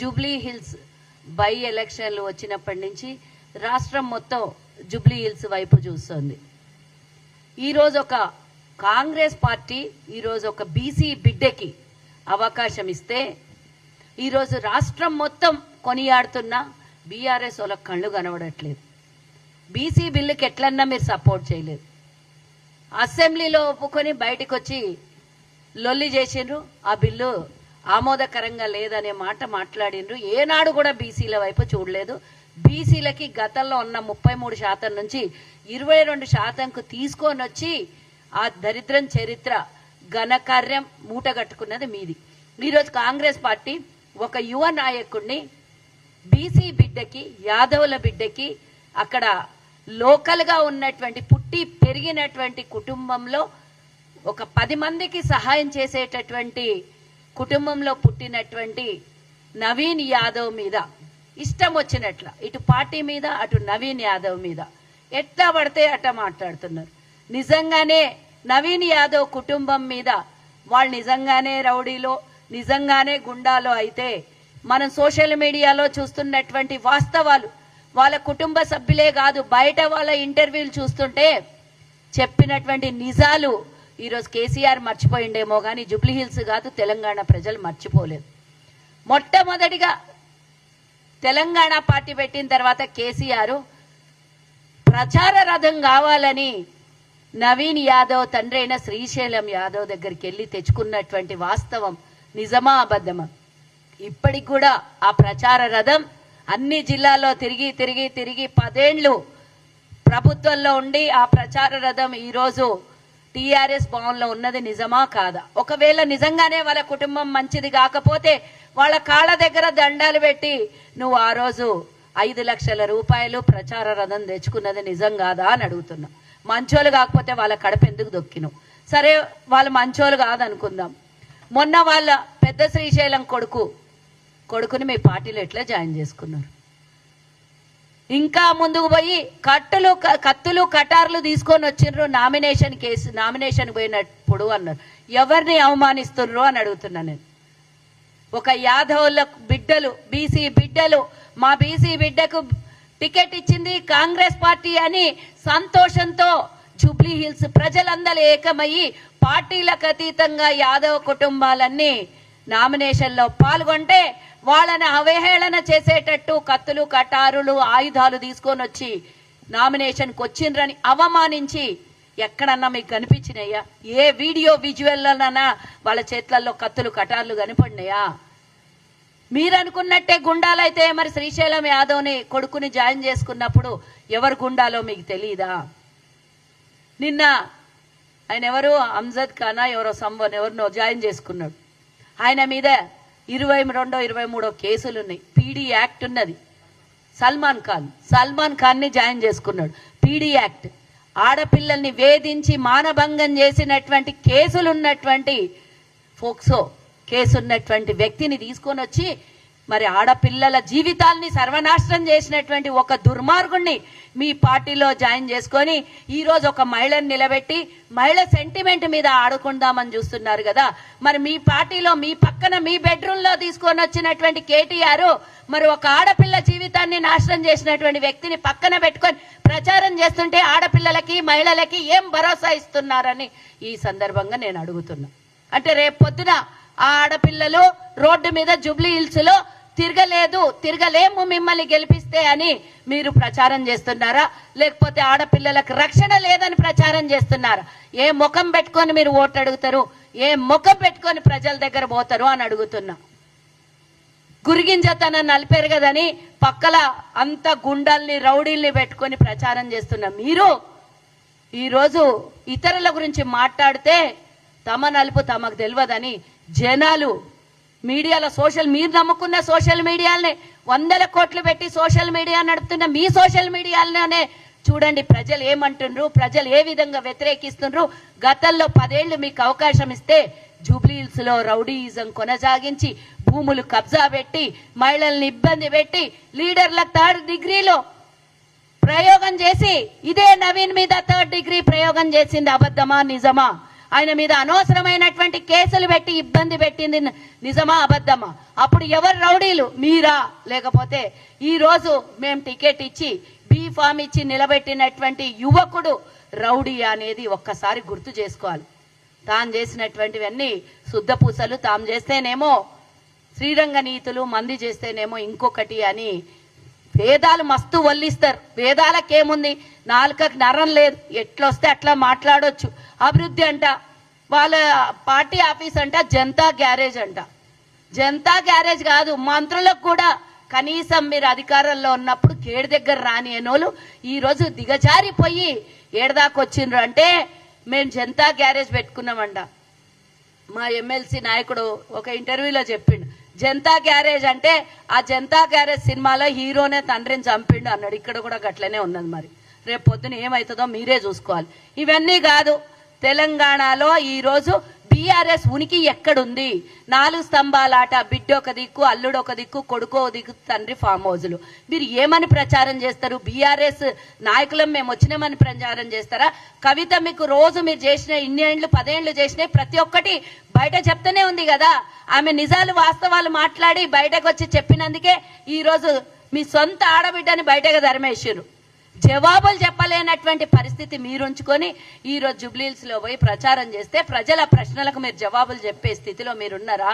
Jubilee hills by ఎలక్షన్లు వచ్చినప్పటి నుంచి రాష్ట్రం మొత్తం జూబ్లీ హిల్స్ వైపు చూస్తోంది. ఈరోజు ఒక కాంగ్రెస్ పార్టీ ఈరోజు ఒక బీసీ బిడ్డకి అవకాశం ఇస్తే ఈరోజు రాష్ట్రం మొత్తం కొనియాడుతున్న బీఆర్ఎస్ వాళ్ళ కళ్ళు కనబడట్లేదు. బీసీ బిల్లుకి ఎట్లన్నా మీరు సపోర్ట్ చేయలేదు. అసెంబ్లీలో ఒప్పుకొని బయటకు వచ్చి లొల్లి చేసిండ్రు ఆ బిల్లు ఆమోదకరంగా లేదనే మాట మాట్లాడిండ్రు. ఏనాడు కూడా బీసీల వైపు చూడలేదు. బీసీలకి గతంలో ఉన్న ముప్పై మూడు శాతం నుంచి ఇరవై రెండు శాతంకు తీసుకొని వచ్చి ఆ దరిద్రం చరిత్ర ఘనకార్యం మూటగట్టుకున్నది మీది. ఈరోజు కాంగ్రెస్ పార్టీ ఒక యువ నాయకుడిని బీసీ బిడ్డకి యాదవుల బిడ్డకి అక్కడ లోకల్గా ఉన్నటువంటి పుట్టి పెరిగినటువంటి కుటుంబంలో ఒక పది మందికి సహాయం చేసేటటువంటి కుటుంబంలో పుట్టినటువంటి నవీన్ యాదవ్ మీద ఇష్టం వచ్చినట్ల ఇటు పార్టీ మీద అటు నవీన్ యాదవ్ మీద. ఎట్లా పడితే అట్లా మాట్లాడుతున్నారు. నిజంగానే నవీన్ యాదవ్ కుటుంబం మీద వాళ్ళు నిజంగానే రౌడీలో నిజంగానే గుండాలో అయితే మనం సోషల్ మీడియాలో చూస్తున్నటువంటి వాస్తవాలు వాళ్ళ కుటుంబ సభ్యులే కాదు బయట వాళ్ళ ఇంటర్వ్యూలు చూస్తుంటే చెప్పినటువంటి నిజాలు ఈరోజు కేసీఆర్ మర్చిపోయిండేమో కానీ జూబ్లీహిల్స్ కాదు తెలంగాణ ప్రజలు మర్చిపోలేదు. మొట్టమొదటిగా తెలంగాణ పార్టీ పెట్టిన తర్వాత కేసీఆర్ ప్రచార రథం కావాలని నవీన్ యాదవ్ తండ్రి అయిన శ్రీశైలం యాదవ్ దగ్గరికి వెళ్ళి తెచ్చుకున్నటువంటి వాస్తవం నిజమా అబద్ధమా? ఇప్పటికి కూడా ఆ ప్రచార రథం అన్ని జిల్లాల్లో తిరిగి తిరిగి తిరిగి పదేండ్లు ప్రభుత్వంలో ఉండి ఆ ప్రచార రథం ఈరోజు టీఆర్ఎస్ భవన్లో ఉన్నది నిజమా కాదా? ఒకవేళ నిజంగానే వాళ్ళ కుటుంబం మంచిది కాకపోతే వాళ్ళ కాళ్ళ దగ్గర దండాలు పెట్టి నువ్వు ఆ రోజు ఐదు లక్షల రూపాయలు ప్రచార రథం తెచ్చుకున్నది నిజం కాదా అని అడుగుతున్నా. మంచోళ్ళు కాకపోతే వాళ్ళ కడప ఎందుకు దొక్కినావు? సరే వాళ్ళు మంచోళ్ళు కాదనుకుందాం. మొన్న వాళ్ళ పెద్ద శ్రీశైలం కొడుకు కొడుకుని మీ పార్టీలో ఎట్లా జాయిన్ చేసుకున్నారు? ఇంకా ముందుకు పోయి కట్టులు క- కత్తులు కటార్లు తీసుకొని వచ్చిండ్రు నామినేషన్ కేసు నామినేషన్ పోయినప్పుడు అన్నారు. ఎవరిని అవమానిస్తున్నారు అని అడుగుతున్నా నేను. ఒక యాదవుల బిడ్డలు బీసీ బిడ్డలు మా బీసీ బిడ్డకు టికెట్ ఇచ్చింది కాంగ్రెస్ పార్టీ అని సంతోషంతో జూబ్లీ హిల్స్ ప్రజలందరూ ఏకమయ్యి పార్టీలకు అతీతంగా యాదవ కుటుంబాలన్నీ నామినేషన్లో పాల్గొంటే వాళ్ళని అవహేళన చేసేటట్టు కత్తులు కటారులు ఆయుధాలు తీసుకొని వచ్చి నామినేషన్కి వచ్చిండ్రని అవమానించి ఎక్కడన్నా మీకు కనిపించినాయా? ఏ వీడియో విజువల్లోనన్నా వాళ్ళ చేతులలో కత్తులు కటార్లు కనిపడినాయా? మీరు అనుకున్నట్టే గుండాలైతే మరి శ్రీశైలం యాదవ్ని కొడుకుని జాయిన్ చేసుకున్నప్పుడు ఎవరు గుండాలో మీకు తెలియదా నిన్న ఆయన ఎవరు? అంజద్ ఖానా ఎవరో సంవన్ ఎవరినో జాయిన్ చేసుకున్నాడు. ఆయన మీద ఇరవై రెండో ఇరవై మూడో కేసులు ఉన్నాయి పీడీ యాక్ట్ ఉన్నది. సల్మాన్ ఖాన్. సల్మాన్ ఖాన్ని జాయిన్ చేసుకున్నాడు. PD act. ఆడపిల్లల్ని వేధించి మానభంగం చేసినటువంటి కేసులు ఉన్నటువంటి ఫోక్సో కేసు ఉన్నటువంటి వ్యక్తిని తీసుకొని వచ్చి మరి ఆడపిల్లల జీవితాల్ని సర్వనాశనం చేసినటువంటి ఒక దుర్మార్గుణ్ణి మీ పార్టీలో జాయిన్ చేసుకొని ఈరోజు ఒక మహిళను నిలబెట్టి మహిళ సెంటిమెంట్ మీద ఆడుకుందామని చూస్తున్నారు కదా. మరి మీ పార్టీలో మీ పక్కన మీ బెడ్రూమ్లో తీసుకొని వచ్చినటువంటి కేటీఆర్ మరి ఒక ఆడపిల్ల జీవితాన్ని నాశనం చేసినటువంటి వ్యక్తిని పక్కన పెట్టుకొని ప్రచారం చేస్తుంటే ఆడపిల్లలకి మహిళలకి ఏం భరోసా ఇస్తున్నారని ఈ సందర్భంగా నేను అడుగుతున్నా. అంటే రేపు పొద్దున ఆ ఆడపిల్లలు రోడ్డు మీద జుబ్లీ హిల్స్లో తిరగలేదు తిరగలేము మిమ్మల్ని గెలిపిస్తే అని మీరు ప్రచారం చేస్తున్నారా? లేకపోతే ఆడపిల్లలకు రక్షణ లేదని ప్రచారం చేస్తున్నారా? ఏ ముఖం పెట్టుకొని మీరు ఓటు అడుగుతారు? ఏ ముఖం పెట్టుకొని ప్రజల దగ్గర పోతారు అని అడుగుతున్నా. గురిగింజతనం నలిపారు కదని పక్కల అంత గుండల్ని రౌడీల్ని పెట్టుకొని ప్రచారం చేస్తున్న. మీరు ఈరోజు ఇతరుల గురించి మాట్లాడితే తమ నలుపు తమకు తెలియదని జనాలు మీడియాలో సోషల్ మీరు నమ్ముకున్న సోషల్ మీడియాలనే వందల కోట్లు పెట్టి సోషల్ మీడియా నడుపుతున్న మీ సోషల్ మీడియాలోనే చూడండి ప్రజలు ఏమంటుండ్రు ప్రజలు ఏ విధంగా వ్యతిరేకిస్తుండ్రు గతంలో పదేళ్ళు మీకు అవకాశం ఇస్తే జూబ్లీహిల్స్లో రౌడీయిజం కొనసాగించి భూములు కబ్జా పెట్టి మహిళల్ని ఇబ్బంది పెట్టి లీడర్ల థర్డ్ డిగ్రీలో ప్రయోగం చేసి ఇదే నవీన్ మీద థర్డ్ డిగ్రీ ప్రయోగం చేసింది అబద్ధమా నిజమా? ఆయన మీద అనవసరమైనటువంటి కేసులు పెట్టి ఇబ్బంది పెట్టింది. నిజమా అబద్ధమా? అప్పుడు ఎవరు రౌడీలు? మీరా? లేకపోతే ఈరోజు మేము టికెట్ ఇచ్చి బీ ఫామ్ ఇచ్చి నిలబెట్టినటువంటి యువకుడు రౌడీ అనేది ఒక్కసారి గుర్తు చేసుకోవాలి. తాను చేసినటువంటివన్నీ శుద్ధపూసలు తాము చేస్తేనేమో శ్రీరంగ నీతులు మంది చేస్తేనేమో ఇంకొకటి అని వేదాలు మస్తు వల్లిస్తారు. వేదాలకేముంది నాలుకకు నరం లేదు. ఎట్లొస్తే అట్లా మాట్లాడొచ్చు. అభివృద్ధి అంట. వాళ్ళ పార్టీ ఆఫీస్ అంట జనతా గ్యారేజ్ అంట. జనతా గ్యారేజ్ కాదు మంత్రులకు కూడా. కనీసం మీరు అధికారంలో ఉన్నప్పుడు కేడు దగ్గర రాని అనోళ్ళు ఈరోజు దిగజారిపోయి ఏడదాకొచ్చిండ్రు అంటే మేము జనతా గ్యారేజ్ పెట్టుకున్నామంట. మా ఎమ్మెల్సీ నాయకుడు ఒక ఇంటర్వ్యూలో చెప్పిండు. జనతా గ్యారేజ్ అంటే ఆ జనతా గ్యారేజ్ సినిమాలో హీరోనే తండ్రిని చంపిండు అన్నాడు. ఇక్కడ కూడా గట్లనే ఉన్నది మరి. రేపు పొద్దున ఏమవుతుందో మీరే చూసుకోవాలి. ఇవన్నీ కాదు తెలంగాణలో ఈరోజు టీఆర్ఎస్ బీఆర్ఎస్ ఉనికి ఎక్కడుంది? నాలుగు స్తంభాలాట బిడ్డ ఒక దిక్కు అల్లుడు ఒక దిక్కు కొడుకో ఒక దిక్కు తండ్రి ఫామ్ హౌజులు. మీరు ఏమని ప్రచారం చేస్తారు? బీఆర్ఎస్ నాయకులం మేము వచ్చినామని ప్రచారం చేస్తారా? కవిత మీకు రోజు మీరు చేసిన ఇన్ని ఏండ్లు పదేండ్లు చేసినాయి ప్రతి ఒక్కటి బయట చెప్తూనే ఉంది కదా. ఆమె నిజాలు వాస్తవాలు మాట్లాడి బయటకు వచ్చి చెప్పినందుకే ఈరోజు మీ సొంత ఆడబిడ్డని బయటకు ధర్మేసారు జవాబులు చెప్పలేనటువంటి పరిస్థితి మీరు ఉంచుకొని ఈ రోజు పోయి ప్రచారం చేస్తే ప్రజల ప్రశ్నలకు మీరు జవాబులు చెప్పే స్థితిలో మీరున్నారా?